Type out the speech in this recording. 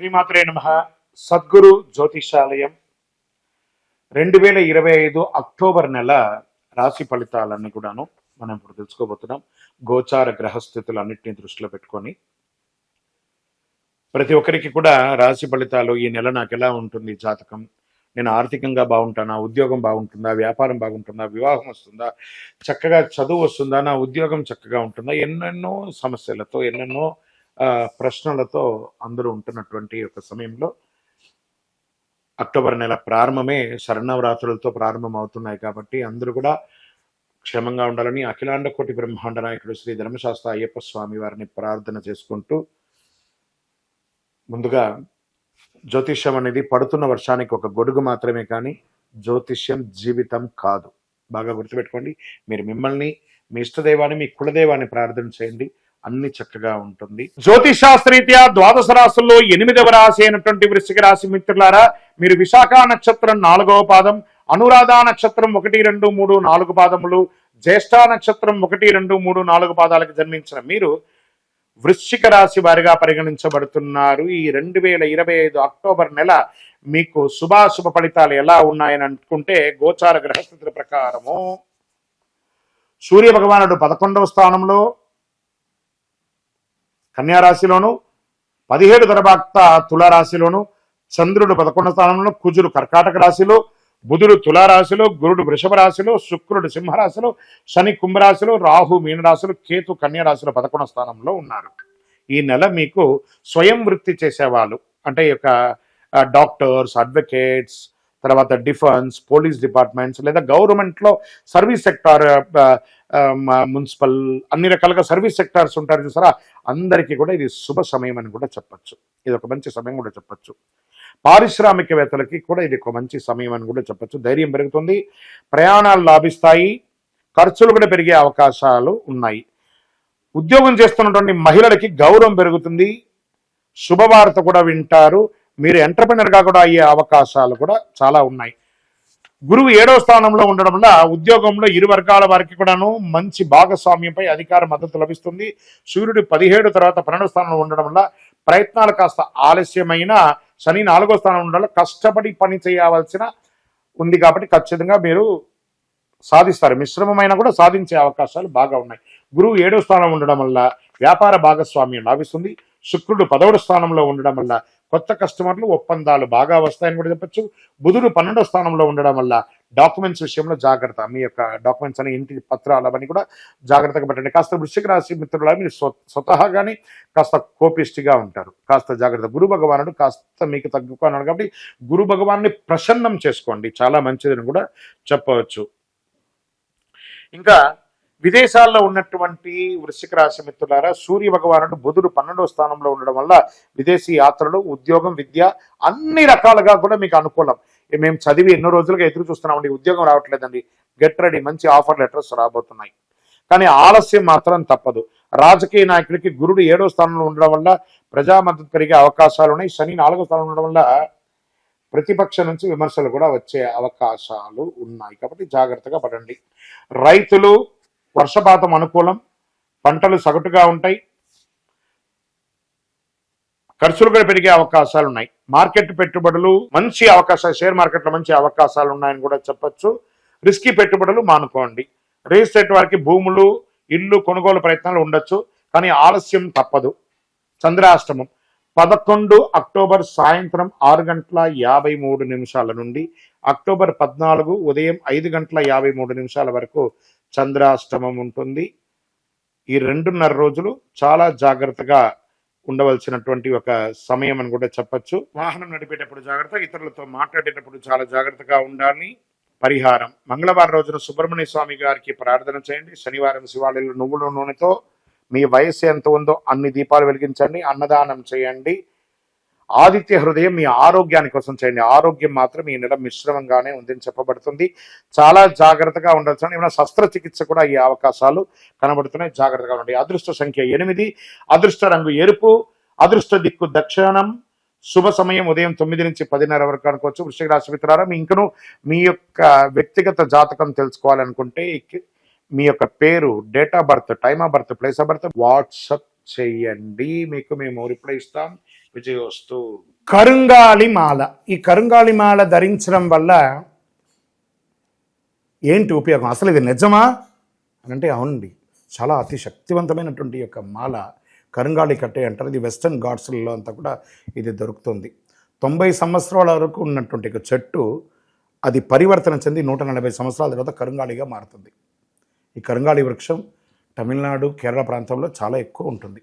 శ్రీమాత్రే నమ. సద్గురు జ్యోతిషాలయం. రెండు వేల ఇరవై ఐదు అక్టోబర్ నెల రాశి ఫలితాలన్నీ కూడాను మనం ఇప్పుడు తెలుసుకోబోతున్నాం. గోచార గ్రహస్థితులు అన్నింటినీ దృష్టిలో పెట్టుకొని. ప్రతి ఒక్కరికి కూడా రాశి ఫలితాలు ఈ నెల నాకు ఎలా ఉంటుంది జాతకం? నేను ఆర్థికంగా బాగుంటానా? ఉద్యోగం బాగుంటుందా? వ్యాపారం బాగుంటుందా? వివాహం వస్తుందా? చక్కగా చదువు వస్తుందా? నా ఉద్యోగం చక్కగా ఉంటుందా? ఎన్నెన్నో సమస్యలతో ఎన్నెన్నో ప్రశ్నలతో అందరూ ఉంటున్నటువంటి ఒక సమయంలో అక్టోబర్ నెల ప్రారంభమే శరణవరాత్రులతో ప్రారంభం అవుతున్నాయి కాబట్టి అందరూ కూడా క్షేమంగా ఉండాలని అఖిలాండ కోటి బ్రహ్మాండ నాయకుడు శ్రీ ధర్మశాస్త్ర అయ్యప్ప స్వామి వారిని ప్రార్థన చేసుకుంటూ ముందుగా జ్యోతిష్యం అనేది పడుతున్న వర్షానికి ఒక గొడుగు మాత్రమే కానీ జ్యోతిష్యం జీవితం కాదు. బాగా గుర్తుపెట్టుకోండి. మీరు మిమ్మల్ని మీ ఇష్టదైవాన్ని మీ కులదైవాన్ని ప్రార్థన చేయండి. అన్ని చక్కగా ఉంటుంది. జ్యోతిషాస్త్రీత్యా ద్వాదశ రాశుల్లో ఎనిమిదవ రాశి అయినటువంటి వృశ్చిక రాశి మిత్రులారా మీరు విశాఖ నక్షత్రం నాలుగవ పాదం అనురాధ నక్షత్రం ఒకటి రెండు మూడు నాలుగు పాదములు జ్యేష్ఠ నక్షత్రం ఒకటి రెండు మూడు నాలుగు పాదాలకు జన్మించిన మీరు వృశ్చిక రాశి వారిగా పరిగణించబడుతున్నారు. ఈ రెండు వేల ఇరవై ఐదు అక్టోబర్ నెల మీకు శుభాశుభ ఫలితాలు ఎలా ఉన్నాయని అనుకుంటే గోచార గ్రహస్థితుల ప్రకారము. సూర్య భగవానుడు పదకొండవ స్థానంలో కన్యారాశిలోను పదిహేడు తర్వాత తులారాశిలోను చంద్రుడు పదకొండు స్థానంలో కుజుడు కర్కాటక రాశిలో బుధుడు తులారాశిలో గురుడు వృషభ రాశిలో శుక్రుడు సింహరాశిలో శని కుంభరాశిలో రాహు మీనరాశిలో కేతు కన్యారాశిలో పదకొండు స్థానంలో ఉన్నారు. ఈ నెల మీకు స్వయం వృత్తి చేసేవాళ్ళు అంటే ఈ యొక్క డాక్టర్స్ అడ్వకేట్స్ తర్వాత డిఫెన్స్ పోలీస్ డిపార్ట్మెంట్స్ లేదా గవర్నమెంట్లో సర్వీస్ సెక్టార్ మున్సిపల్ అన్ని రకాలుగా సర్వీస్ సెక్టార్స్ ఉంటారు చూసారా? అందరికీ కూడా ఇది శుభ సమయం అని కూడా చెప్పచ్చు. ఇది ఒక మంచి సమయం కూడా చెప్పచ్చు. పారిశ్రామికవేత్తలకి కూడా ఇది ఒక మంచి సమయం అని కూడా చెప్పచ్చు. ధైర్యం పెరుగుతుంది. ప్రయాణాలు లాభిస్తాయి. ఖర్చులు కూడా పెరిగే అవకాశాలు ఉన్నాయి. ఉద్యోగం చేస్తున్నటువంటి మహిళలకి గౌరవం పెరుగుతుంది. శుభవార్త కూడా వింటారు. మీరు ఎంటర్ప్రినర్గా కూడా అయ్యే అవకాశాలు కూడా చాలా ఉన్నాయి. గురువు ఏడవ స్థానంలో ఉండడం వల్ల ఉద్యోగంలో ఇరు వర్గాల వారికి కూడాను మంచి భాగస్వామ్యంపై అధికార మద్దతు లభిస్తుంది. సూర్యుడు పదిహేడు తర్వాత పన్నెండవ స్థానంలో ఉండడం వల్ల ప్రయత్నాలు కాస్త ఆలస్యమైన శని నాలుగో స్థానంలో ఉండడం వల్ల కష్టపడి పని చేయవలసిన ఉంది కాబట్టి ఖచ్చితంగా మీరు సాధిస్తారు. మిశ్రమమైన కూడా సాధించే అవకాశాలు బాగా ఉన్నాయి. గురువు ఏడో స్థానం ఉండడం వల్ల వ్యాపార భాగస్వామ్యం లాభిస్తుంది. శుక్రుడు పదవుడు స్థానంలో ఉండడం వల్ల కొత్త కస్టమర్లు ఒప్పందాలు బాగా వస్తాయని కూడా చెప్పొచ్చు. బుధుడు పన్నెండో స్థానంలో ఉండడం వల్ల డాక్యుమెంట్స్ విషయంలో జాగ్రత్త. మీ యొక్క డాక్యుమెంట్స్ అని ఇంటి పత్రాలు అవన్నీ కూడా జాగ్రత్తగా పెట్టండి. కాస్త వృశ్చిక రాశి మిత్రుల మీరు స్వ స్వతహాగానే కాస్త కోపిష్టిగా ఉంటారు. కాస్త జాగ్రత్త. గురు భగవానుడు కాస్త మీకు తగ్గుకున్నాడు కాబట్టి గురు భగవాన్ని ప్రసన్నం చేసుకోండి. చాలా మంచిదని కూడా చెప్పవచ్చు. ఇంకా విదేశాల్లో ఉన్నటువంటి వృశ్చిక రాశి మిత్రులారా సూర్య భగవానుడు బుధుడు పన్నెండవ స్థానంలో ఉండడం వల్ల విదేశీ యాత్రలు ఉద్యోగం విద్య అన్ని రకాలుగా కూడా మీకు అనుకూలం. మేము చదివి ఎన్నో రోజులుగా ఎదురు చూస్తున్నామండి ఉద్యోగం రావట్లేదండి. గెట్ రెడీ మంచి ఆఫర్ లెటర్స్ రాబోతున్నాయి. కానీ ఆలస్యం మాత్రం తప్పదు. రాజకీయ నాయకుడికి గురుడు ఏడో స్థానంలో ఉండడం వల్ల ప్రజా మద్దతు పెరిగే అవకాశాలు ఉన్నాయి. శని నాలుగో స్థానంలో ఉండడం వల్ల ప్రతిపక్షం నుంచి విమర్శలు కూడా వచ్చే అవకాశాలు ఉన్నాయి. కాబట్టి జాగ్రత్తగా పడండి. రైతులు వర్షపాతం అనుకూలం పంటలు సగటుగా ఉంటాయి ఖర్చులు కూడా పెరిగే అవకాశాలు ఉన్నాయి మార్కెట్ పెట్టుబడులు మంచి అవకాశాలు షేర్ మార్కెట్లో మంచి అవకాశాలు ఉన్నాయని కూడా చెప్పొచ్చు. రిస్కీ పెట్టుబడులు మానుకోండి. రియల్ ఎస్టేట్ వారికి భూములు ఇల్లు కొనుగోలు ప్రయత్నాలు ఉండొచ్చు కానీ ఆలస్యం తప్పదు. చంద్రాష్టమం పదకొండు అక్టోబర్ సాయంత్రం ఆరు గంటల యాభై మూడు నిమిషాల నుండి అక్టోబర్ పద్నాలుగు ఉదయం ఐదు గంటల యాభై మూడు నిమిషాల వరకు చంద్రాష్టమం ఉంటుంది. ఈ రెండున్నర రోజులు చాలా జాగ్రత్తగా ఉండవలసినటువంటి ఒక సమయం అని కూడా చెప్పొచ్చు. వాహనం నడిపేటప్పుడు జాగ్రత్త ఇతరులతో మాట్లాడేటప్పుడు చాలా జాగ్రత్తగా ఉండాలి. పరిహారం. మంగళవారం రోజున సుబ్రహ్మణ్య స్వామి గారికి ప్రార్థన చేయండి. శనివారం శివాలయంలో నువ్వుల నూనెతో మీ వయస్సు ఎంత ఉందో అన్ని దీపాలు వెలిగించండి. అన్నదానం చేయండి. ఆదిత్య హృదయం మీ ఆరోగ్యాని కోసం చేయండి. ఆరోగ్యం మాత్రం ఈ నెల మిశ్రమంగానే ఉందని చెప్పబడుతుంది. చాలా జాగ్రత్తగా ఉండాల్సిన ఏమైనా శస్త్రచికిత్స కూడా అయ్యే అవకాశాలు కనబడుతున్నాయి. జాగ్రత్తగా ఉండండి. అదృష్ట సంఖ్య ఎనిమిది అదృష్ట రంగు ఎరుపు అదృష్ట దిక్కు దక్షిణం. శుభ సమయం ఉదయం తొమ్మిది నుంచి పదిన్నర వరకు అనుకోవచ్చు. వృషిక రాశి మిత్రారా మీ ఇంకను మీ యొక్క వ్యక్తిగత జాతకం తెలుసుకోవాలనుకుంటే మీ యొక్క పేరు date of birth time of birth place of birth WhatsApp చేయండి. మీకు మేము రిప్లై ఇస్తాం. విజయోస్తు కరుంగాలి మాల. ఈ కరుంగాలి మాల ధరించడం వల్ల ఏంటి ఉపయోగం? అసలు ఇది నిజమా? అని అంటే అవునండి. చాలా అతి శక్తివంతమైనటువంటి యొక్క మాల కరుంగాళి కట్టే అంటారు. ఇది వెస్టర్న్ గాడ్స్లలో అంతా కూడా ఇది దొరుకుతుంది. తొంభై సంవత్సరాల వరకు ఉన్నటువంటి ఒక చెట్టు అది పరివర్తన చెంది నూట నలభై సంవత్సరాల తర్వాత కరుంగాళిగా మారుతుంది. ఈ కరుంగాళి వృక్షం తమిళనాడు కేరళ ప్రాంతంలో చాలా ఎక్కువ ఉంటుంది.